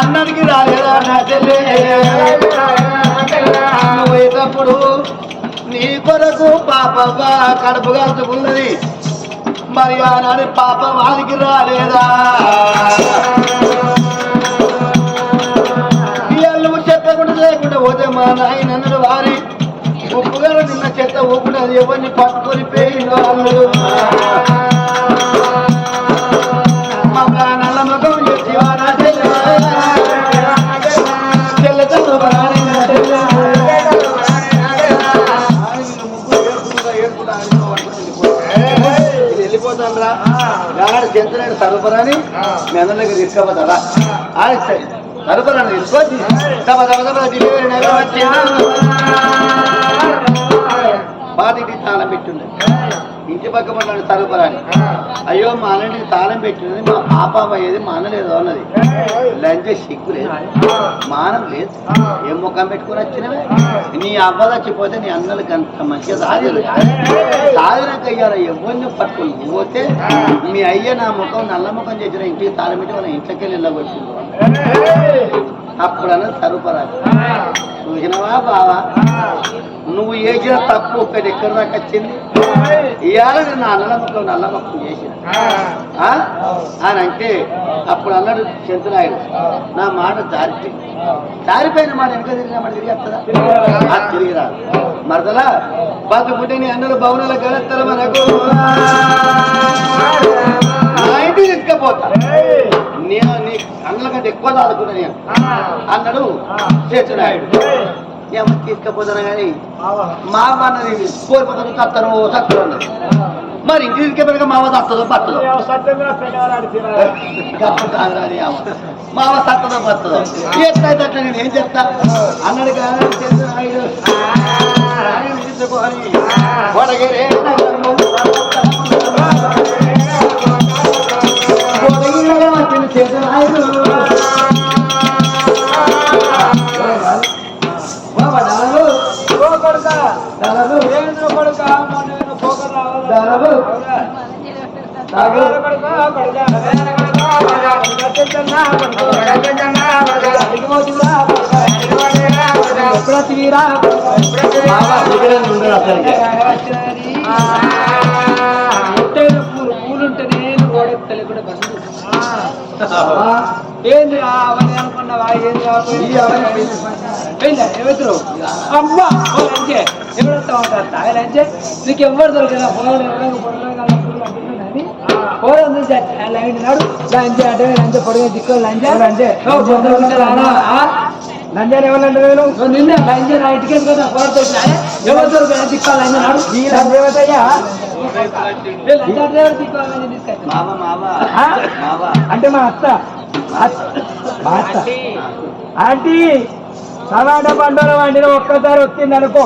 అన్నానికి రాలేదా నా చెల్లె నీ కొరకు పాప కడుపు గంచుకున్నది మరి ఆనాడు పాప వాళ్ళకి రాలేదా? పిల్లలు చెప్పకుండా లేకుండా పోతే మా నాయన వారి. ఉప్పుగా నిన్న చెత్త ఊపినది ఎవరిని పట్టుకొని పోయిందో చెంతనాడు సరఫరాని మీ అందరి దగ్గర తీసుకపోతారా ఆడ సరఫరాని తీసుకొచ్చి దబ దబ దబ డెలివరీ నెల వచ్చిందా బాధికి తాళం పెట్టిండే ఇంటి పక్క పడ్డాడు సరఫరాని అయ్యో మా అన్నకి తాళం పెట్టినది మా పాప అయ్యేది మా అన్న లేదు అన్నది. లంచ సిగ్గు లేదు. మానం లేదు. ఏం ముఖం పెట్టుకుని వచ్చినవే? నీ అవ్వ చచ్చిపోతే నీ అన్నలకి అంత మంచిగా సాగదు సాగినాక అయ్యారా? ఎవరిని పట్టుకుని? పోతే మీ అయ్య నా ముఖం నల్ల ముఖం చేసిన ఇంటికి తాళం పెట్టి వాళ్ళ ఇంట్లోకి వెళ్ళి వెళ్ళగొచ్చింది అప్పుడు సరఫరాని చూసినవా బావా? నువ్వు చేసిన తప్పు ఒక్కటి ఎక్కడ దాకా వచ్చింది? ఇవాళ నా నల్ల ముఖం నల్ల ముఖం చేసిన? అని అంటే అప్పుడు అన్నాడు చంద్రనాయుడు నా మాట జారిపోయింది. జారిపోయిన మాట వెనక తిరిగిన మాట తిరిగి వస్తుందా? ఆ, తిరిగి రాదు. మరదలా బతుకుంటే నీ అన్నలు భవనాల గలత్తల మనకు నా ఇంటికి తీసుకపోతా నేను నీ అన్నల కంటే ఎక్కువ చదువుకున్నా నేను. అన్నాడు చంద్రనాయుడు. ఏమో తీసుకపోతాను కానీ? మా అమ్మ అన్నది కోరిపోతాను తత్తను తత్తను అన్నది. మరి ఇంటి తీసుకెళ్ళక మావ అది ఆమె. మావ తత్తదో పట్టదో ఎట్లయితే అట్లా నేను ఏం చెప్తా? అన్నాడు కానీ బాబా సిగరెట్ ఉండడు అసలు ఏంది అవన్నీ అనుకున్నావా ఏం ఈ అవన్నీ అమ్మా ఓ లంచే ఎవరు వస్తా ఉంటారు? నీకు ఎవరు దొరికినా పొలం పొలం నుంచి లైన్ నాడు లంచ్ అంటే లంచ్ పొడిగా దిక్కు లంచ్ లంచే ఎవరంటే నిన్న లంచ్ నా టికెట్ కదా పోరం దొరికినా ఎవరు దొరికినా దిక్కు లంచ్ ఈ లంచ్ అంటే మా అత్త మా అత్త ఆంటీ టమాటా పండుగ వండిన ఒక్కసారి వచ్చింది అనుకో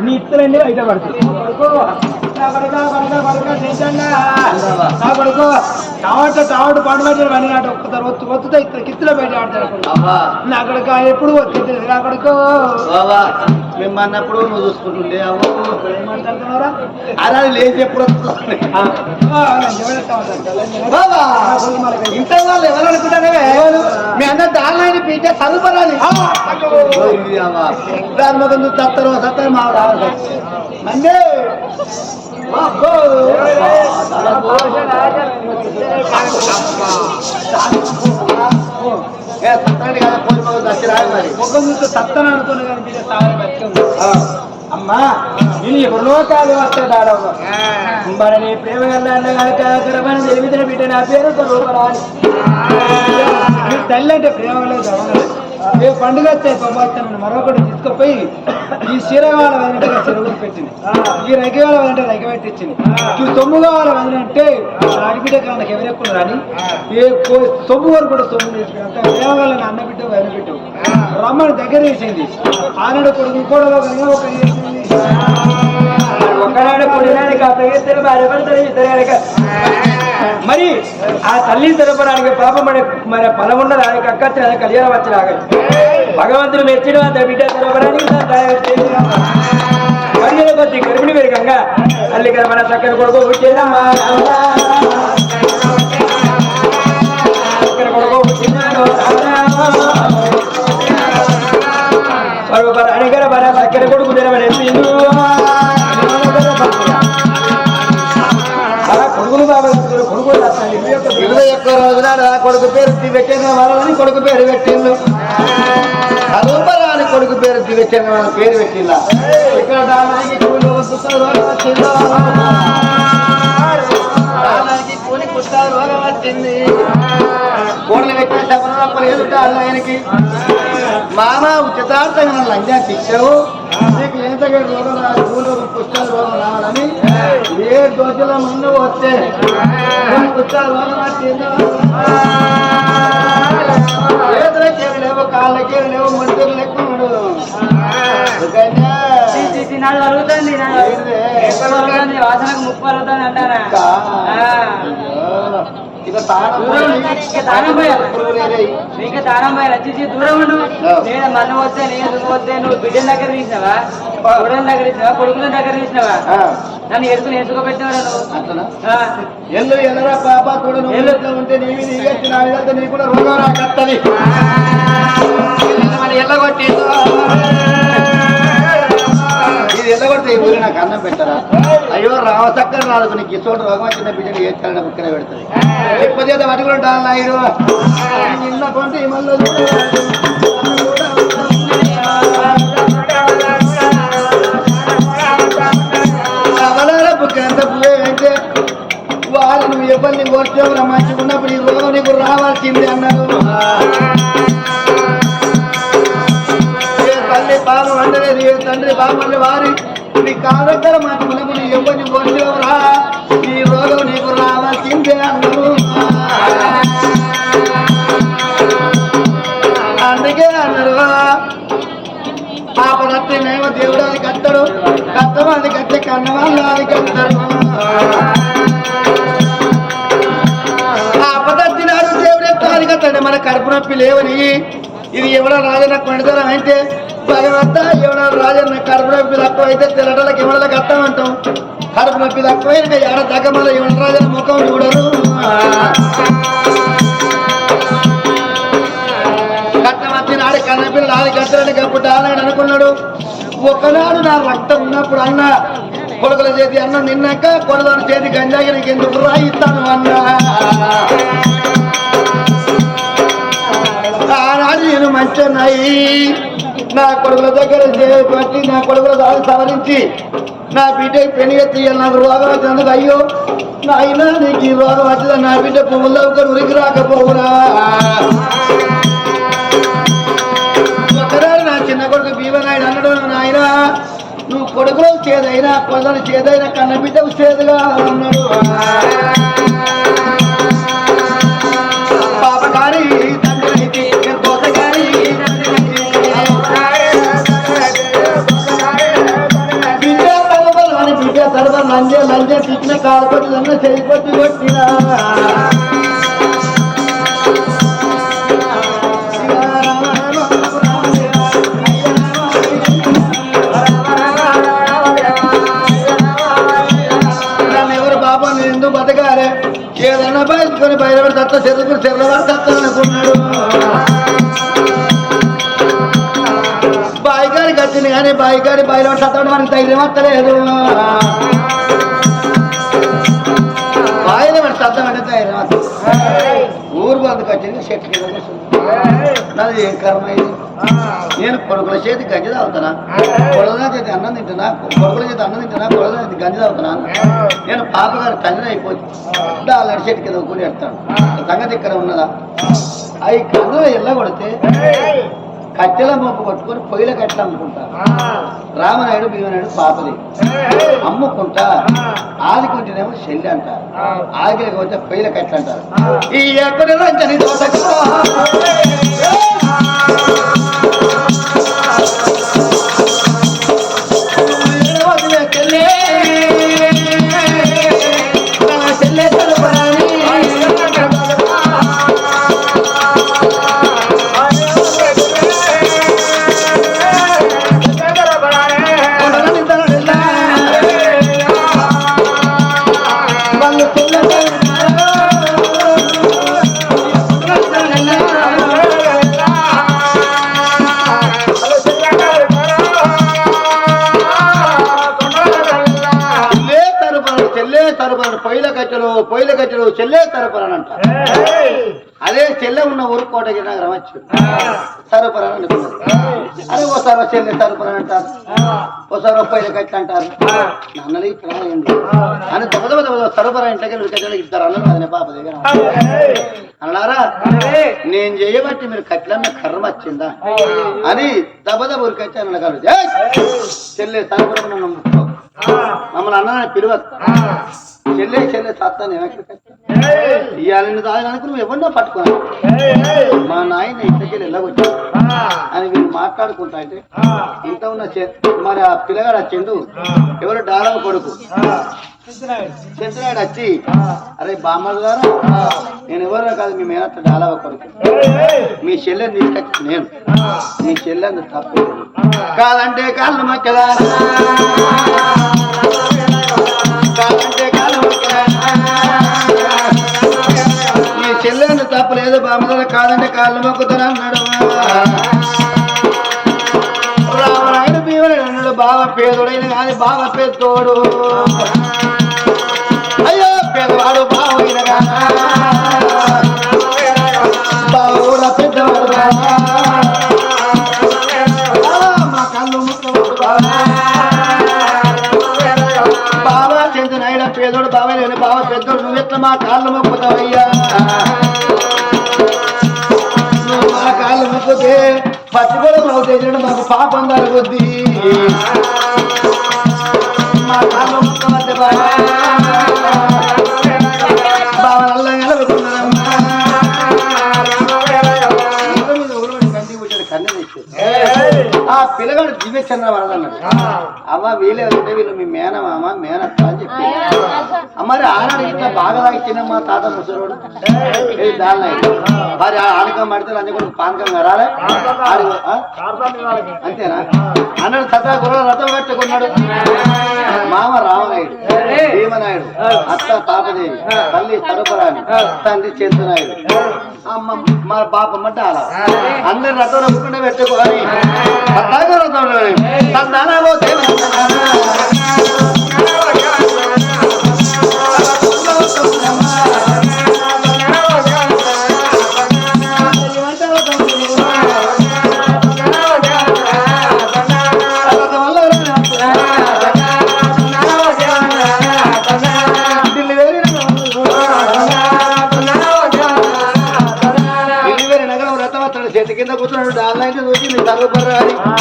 నీ ఇత్తులన్నీ బయట పడుతుంది నా కొడుకు టమాటా టమాటా పండు మధ్యలో వండినట్టు ఒక్కసారి వచ్చి వస్తుంటే ఇత్తు కిత్తులో బయట ఆడతాడు. మావ నా కొడుకు ఎప్పుడు వచ్చింది నా కొడుకు. మావ మేము అన్నప్పుడు నువ్వు చూసుకుంటుండే. అలా లేచి ఎప్పుడు వస్తుంది ఇంత వాళ్ళు ఎవరు అనుకుంటారే? మీ. అన్న దాని మొదలు నువ్వు తత్తరు తత్తరు మా మండే. ఏ తత్తడి కదా పోయి మరి. అనుకుని కనిపించే అమ్మా నేను నీ ప్రేమ తెలివితే బిడ్డ నా పేరు రూపరాని. మీరు తల్లి అంటే ప్రేమ లేదు ఏ పండుగ వచ్చే పంపాస్తాను మరొకటి తీసుకుపోయి ఈ చీర వదిలింటే చెరువులు పెట్టింది. ఈ రగి వదిలింటే రైక పెట్టించింది ఈ సొమ్ము కావాలి వదిలింటే అడిబిడ్డ కాళ్ళకి ఎవరెక్కున్నారు రాని ఏ సొమ్ము వరకు కూడా సొమ్ము తీసుకున్నాక ప్రేమ అన్న బిడ్డ వదిలి బిడ్డ. రమ్మని దగ్గర వేసింది ఆనాడు కొడుకు కూడా ఒక ఒక చేసింది ఒకనాడు కొడినానికి ఆ ప్రయత్నం భార్య భర్తలు ఇద్దరు కనుక. మరి ఆ తల్లి తెలపడానికి పాపం మరి పదమున్నర ఫలం ఉన్న దానికి కళ్యాణం వచ్చి రాగలి భగవంతుడు మెచ్చిన అంత బిడ్డ తెలపడానికి మరి కొద్ది గర్భిణి పెరిగంగా తల్లి కదా మన చక్కని కొడుకు పుట్టినమ్మా చక్కని కొడుకు పుట్టినాడు కొడుకు పేరు పెట్టిండు. స్వరూపరాని కొడుకు పేరు దిగచ్చిన పేరు పెట్టిందా ఇక్కడ దానికి కూలి వచ్చిందో. దానికి కూలి పుస్తకం వచ్చింది. కోడలు పెట్టిన శబరప్పలు ఎదుట ఆయనకి. మామ ఉచితార్థంగా లంజా ఇచ్చావు నీకు ఎంతగా రోగం రాదు. రోగం రావాలని ఏ దోశల ముందు వస్తే రోగం చేతులకి లేవు కాళ్ళకి లేవు మంత్రులు లెక్కున్నాడు? ఎక్కడ అరుగుతుంది? వాసనకు ముప్పు అరుగుతుంది అంటారా? ఇంకా, లేదే. నీకు తాళం పోయి రచించి దూరం ఉండు. నేను మన్ను వస్తే నేను దుమ్ము వస్తే నువ్వు బిడ్డల దగ్గర తీసినావా? కొడుకుల దగ్గర తీసినావా? కొడుకుల దగ్గర తీసినావా? నన్ను నువ్వు? అట్లనా? ఆ. ఎల్లు ఎల్లరా పాప కూడా నువ్వు ఎల్లు. ఇంట్లో ఉంటే నీవి నీగచ్చి నా మీద నీకు కూడా రోగం రాకత్తది. మన ఎల్లగొట్టి ఇది ఊరి నాకు అన్నం పెట్టరా? అయ్యో రామచక్కర రాదు. నీకు ఇసోటి రోగం వచ్చిన బిడ్డలు ఏడ్చాలని బుక్కన పెడుతుంది ఎక్కువ చేత వాటి నాయుడు నిన్న కొంటే మళ్ళీ నీ కాదగ్గర మంచిగా ఎవరిని ఈ రోగం నీకు రావాల్సిందే అన్నారు అందుకే అన్నారు పాపరత్తి మేము దేవుడు అది కట్టడు కట్టం అది కట్టే కన్నవాళ్ళు అది కట్టడు పాపరత్తి దేవుడు ఎట్లా అది కట్టాడు మన కడుపు నొప్పి లేవని. ఇది ఎవడ రాజన్న కొడతారం అయితే భగవంత ఎవడ రాజన్న కడుపు నొప్పి తక్కువ అయితే తెల్లటలకు ఎవడలకు కట్టమంటాం. కడుపు నొప్పి తక్కువైన ఎడ తగ్గమల ఎవడ రాజన్న ముఖం చూడరు. కట్టమచ్చి నాడు కన్నపిల్లలు ఆడి కట్టలని కప్పుడు ఆనాడు అనుకున్నాడు. ఒకనాడు నా రక్తం ఉన్నప్పుడు అన్న కొడుకుల చేతి అన్నం నిన్నాక కొడుకుల చేతి గంజాగి నీకు ఎందుకు రాయిస్తాను అన్న? ఆనాడు నేను మంచిన్నాయి. నా కొడుకుల దగ్గర చేపట్టి నా కొడుకుల దారి సవరించి నా బిడ్డకి పెళ్ళి తీయాలి. నాకు రోగం వచ్చినందుకు అయ్యో నాయన నీకు ఈ రోగం వచ్చింది. నా బిడ్డ పువ్వుల్లో ఒకరు ఉరికి రాకపోవురా. ఒకనాడు నా చిన్న కొడుకు భీమనాయుడు అన్నాడు నాయన నువ్వు కొడుకులో చేదైనా కొందరు చేదైనా కన్న బిడ్డ చేదుగా అన్నాడు. పాప తిట్టిన కాలపట్టి అన్న చేయిపట్టి కొట్టినా నన్ను బయలుకొని బయలుపడి బాయిగారికి వచ్చింది కానీ బాయిగారి బయలుపడి తత్తడం మనకి ధైర్యం వస్తలేదు. అర్థం అంటే తయారు వస్తుంది ఊరు బంధు వచ్చింది చెట్టు కింద కూర్చుంది. నాది ఏం కర్మ ఇది? నేను కొడుకుల చేతి గంజి తాగుతున్నా. కొడుకుల చేతి అన్నం తింటున్నా. కొడుకుల చేతి అన్నం తింటున్నా. కొడుకుల చేతి గంజి తాగుతున్నా నేను పాపగారు తండ్రి అయిపోయి అల్లడి చెట్టు కింద కూలి పెడతాను సంగతి ఇక్కడ ఉన్నదా? అవి కన్నుల ఎల్ల కొడితే కట్టెల మొప్పు కొట్టుకొని పొయ్యిల కట్టెలు అమ్ముకుంటా. రామనాయుడు భీమనాయుడు పాపది. అమ్ముకుంటా. ఆదికుంటేనేమో చెల్లి అంటారు ఆగిలేకపోతే పొయ్యిల కట్టెలు అంటారు. ఈ ఎక్కడ నువ్వు పొయ్యిల కట్టి నువ్వు చెల్లే తరపరానంట అదే చెల్లె ఉన్న ఊరు కోటగిరి నగరం వచ్చి సరపరాని అనుకున్నారు. అరే ఓసారి చెల్లె సరపరాని అంటారు ఓసారి పొయ్యిల కట్టి అంటారు. నన్నది ఇక్కడ అని దెబ్బ దెబ్బ దెబ్బ సరపరా ఇంటికి గట్టెలు ఇద్దరు అన్నారు అదే పాప దగ్గర. అన్నారా? నేను చేయబట్టి మీరు కట్లమ్మ కర్మ వచ్చిందా? అని దెబ్బ దెబ్బ ఉరికొచ్చి అన్న కాదు చెల్లె సరపరా నన్ను మమ్మల్ని అన్న పిలువదు చెల్లె చెల్లె తాత ఇవ్వాలని తాగడానికి నువ్వు ఎవరినో పట్టుకున్నా మా నాయన ఇంటికి వెళ్ళగొచ్చు అని వీళ్ళు మాట్లాడుకుంటా అంటే ఇంత ఉన్న మరి ఆ పిల్లగాడు వచ్చిండు ఎవరు డాలవ కొడుకు? చెంచునాయుడు వచ్చి అరే బామ్మలు గారు నేను ఎవరో కాదు మీ మేనత్త డాలవ కొడుకు. మీ చెల్లెని తీసుకొచ్చి నేను. మీ చెల్లెందు తప్పు. కాదంటే కాళ్ళు మక్కదా తప్పలేదు బామదల కాదంటే కాళ్ళు మొక్కుతాను అన్నాడు రావణాయుడు భీముడు బావ పేదోడైన కానీ బావ పెద్దోడు అయ్యో పేదవాడు బావైన బావ పెద్దవాడు బావా. ఆ, మా కళ్ళు ముక్కవద్దు బావా. బావా పేదోడు బావ లేని బావ పెద్దోడు నువ్వెట్లా మా కాళ్ళు మొక్కుతావయ్యా నిలబడుకున్నాడమ్మా ఊళ్ళ మీద ఊళ్ళో కంటి కూర్చొని కన్ను తెచ్చాడు ఆ పిల్లగాడు దివ్య చంద్ర వరదన్నాడు అమ్మ వీలే ఉంటే వీళ్ళు మీ మేనమామ మేనత్త అని చెప్పి. మరి ఆనాడు ఇట్లా బాగా తాగిచ్చిన మా తాత ముసలోడు. దాని మరి ఆ ఆనకం పడితే లంచ కొడుకు పానకం కరాలే? అంతేనా? అన్నాడు సదా గుర్ర రథం కట్టుకున్నాడు. మామ రామనాయుడు భీమనాయుడు అత్త పాపదేవి తల్లి సరఫరాని తండ్రి చంద్రనాయుడు అమ్మ మా బాపమ్మ డాల అందరి రథం నమ్ముకుంటే పెట్టుకోవాలి రథవత్తడు చేతి కింద కూర్చున్నాడు డాలైతే చూసి నీ తరుగుపర్రాలి కొడక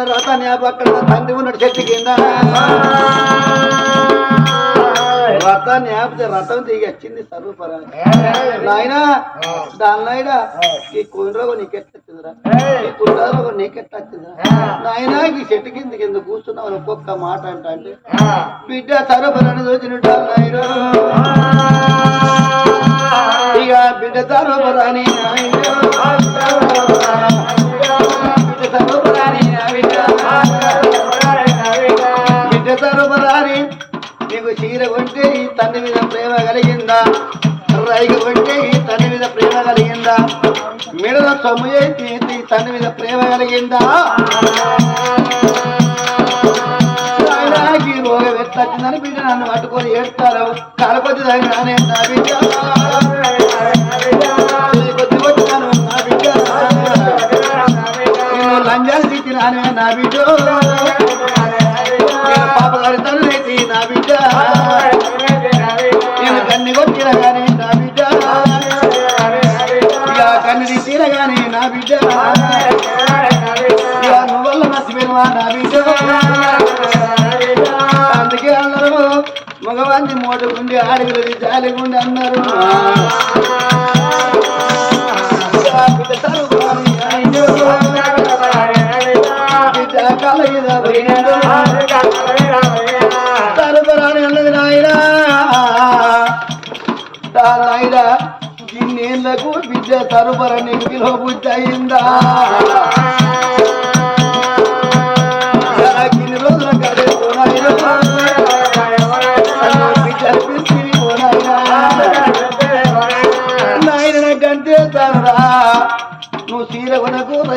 శివ చంద్ర రథాన్ని ఆ పక్కన తండ్రి ఉన్నాడు చెట్టు కింద. రథాన్ని ఆపితే రథం దిగి వచ్చింది సర్వపరా. నాయన దానినాయన ఈ కుండ్రోగం నీకెట్లొచ్చిందిరా ఈ కుండ్రోగం నీకెట్లొచ్చిందిరా నాయన ఈ చెట్టు కింద కింద కూర్చున్నావు ఒక్కొక్క మాట అంట అంటే బిడ్డ సర్వపరాన్ని చూసినట్టు నాయన. ఇక బిడ్డ సర్వపరాని నాయన. బిడ్డ సర్వపరా నీకు చీర ఈ తండ్రి మీద ప్రేమ కలిగిందా? రైగ కొంటే ఈ తండ్రి మీద ప్రేమ కలిగిందా? మిడల సొమ్ము చేసి ఈ తండ్రి మీద ప్రేమ కలిగిందా? రోగ రోగం ఎట్లొచ్చిందని బిడ్డ నన్ను పట్టుకొని ఏడుతారు కాలకొద్ది తగినానే నేను మగవాన్ని ఆడగలది జాలిగుండి అన్నారు. ఇక అన్నది నాయనా. నాయనా ఇన్నేళ్ళకు బిడ్డ తరుపర నీకు విలువ బుద్ధి అయిందా ఇన్ని రోజుల కదే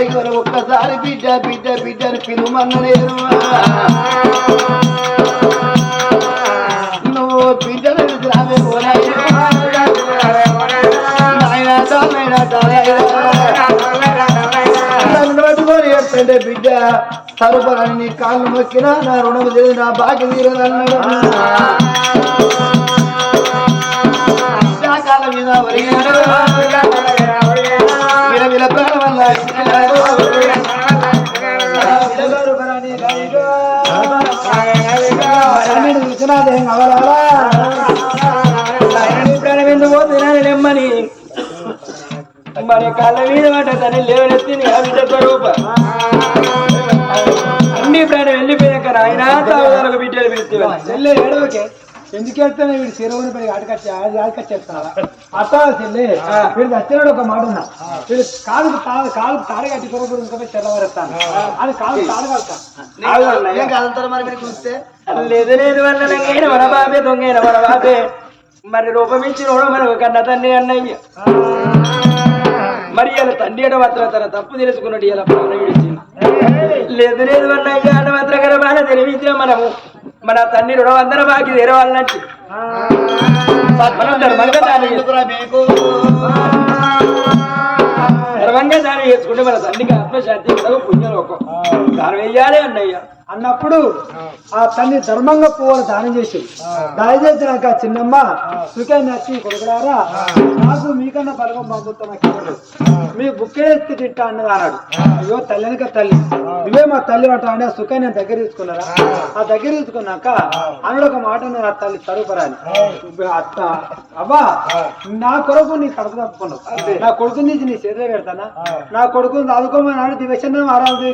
కొనకు ఒక్కసారి బిడ్డ బిడ్డ బిడ్డని పిలుమన్న నేను. నువ్వు బిడ్డలు రావే నన్ను పట్టుకొని ఏడుస్తుంటే బిడ్డ. సరుపరని నీ కాళ్ళు మొక్కినా నా రుణం లేదు నా బాకి తీరదన్నాడు శాఖల మీద ఒరిగాడు విల విల ప్రాణం వల్ల విశ్వనాథం నెమ్మని కళ్ళ మీద మాట తను లేవనెత్తి నీ అవిట స్వరూప అన్ని ప్రాణం వెళ్ళిపోయాక నాయన తాగుదలకు బిడ్డలు చెల్లె ఏడవకే. ఎందుకు వెళ్తాను వీడు? చెరువుని పై అడకచ్చి అది అడకచ్చేస్తావా అత్తా చెల్లె. వీడు వచ్చినాడు ఒక మాట ఉన్నా వీడు కాలు కాలు కాలు తాడు కట్టి కొరకు ఇంకా తెల్లవారేస్తాను అది కాలు తాడు కడతా ఏం కాదంటారు మరి మీరు చూస్తే? లేదు లేదు వల్ల మన బాబే దొంగైన మన బాబే. మరి రూపమించి నోడు మరి ఒక కన్న తండ్రి అన్నయ్య. మరి ఇలా తండ్రి అట మాత్రం తన తప్పు తెలుసుకున్నట్టు ఇలా ప్రాణం విడిచింది లేదు లేదు అన్నయ్య అన్న మాత్రం కదా బాగా తెలివించిన మనము మన తండ్రి రుణం అందరూ బాకి తెరవాలన్నట్టు మనం ధర్మంగా మీకు ధర్మంగా దానం చేసుకుంటే మన తండ్రికి ఆత్మశాంతి కలగ పుణ్యలోకం. దానం వెయ్యాలి అన్నయ్య. అన్నప్పుడు ఆ. తల్లి ధర్మంగా పువ్వులు దానం చేసి దానం చేసినాక చిన్నమ్మ సుఖాన్ని నచ్చి కొడుకులారా నాకు మీకన్నా బలగం పంపుతున్నా కేవలం మీ బుక్కేస్తే తింటా అన్నది అన్నాడు. అయ్యో తల్లినిక తల్లి ఇవే మా తల్లి అంటా అంటే ఆ సుఖాన్ని నేను దగ్గర తీసుకున్నారా? ఆ. దగ్గర తీసుకున్నాక అన్నాడు ఒక మాట అన్నది ఆ తల్లి తరుపరాని అత్త అవ్వా నా కొరకు నీ కడుపు తప్పుకున్నావు. నా కొడుకుని తీసి నీ చేతిలో పెడతానా? నా కొడుకుని చదువుకోమని నాడు దివచంద్రం ఆరాధి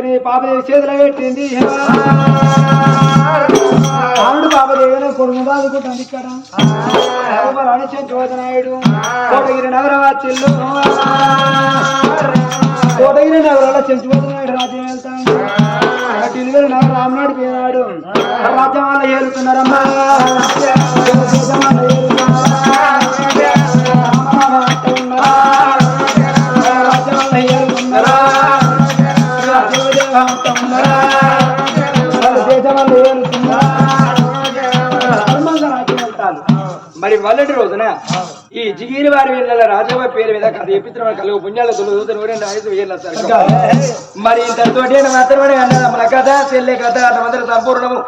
అని పాపదేవి చేతులు పెట్టింది. ఆనుడు పాపదేవి కొడుకు చదువుకుంటాను ఇక్కడ అణిచోదనాయుడు కోటగిరి నగరవాచిల్లు కోటగిరి నగరంలో చెంచుపోతున్నాడు రాజ్యం వెళ్తా మొదటి రోజున? ఈ జిగిరి వారి వీళ్ళ రాజవ్వ పేరు మీద కథ చెప్పించిన కలుగు పుణ్యాల తొలుగుతూ నూరెండు ఐదు వేల మరి ఇంతతోటి మాత్రమే అన్నది మన కథ చెల్లె కథ అన్నమందరూ సంపూర్ణము.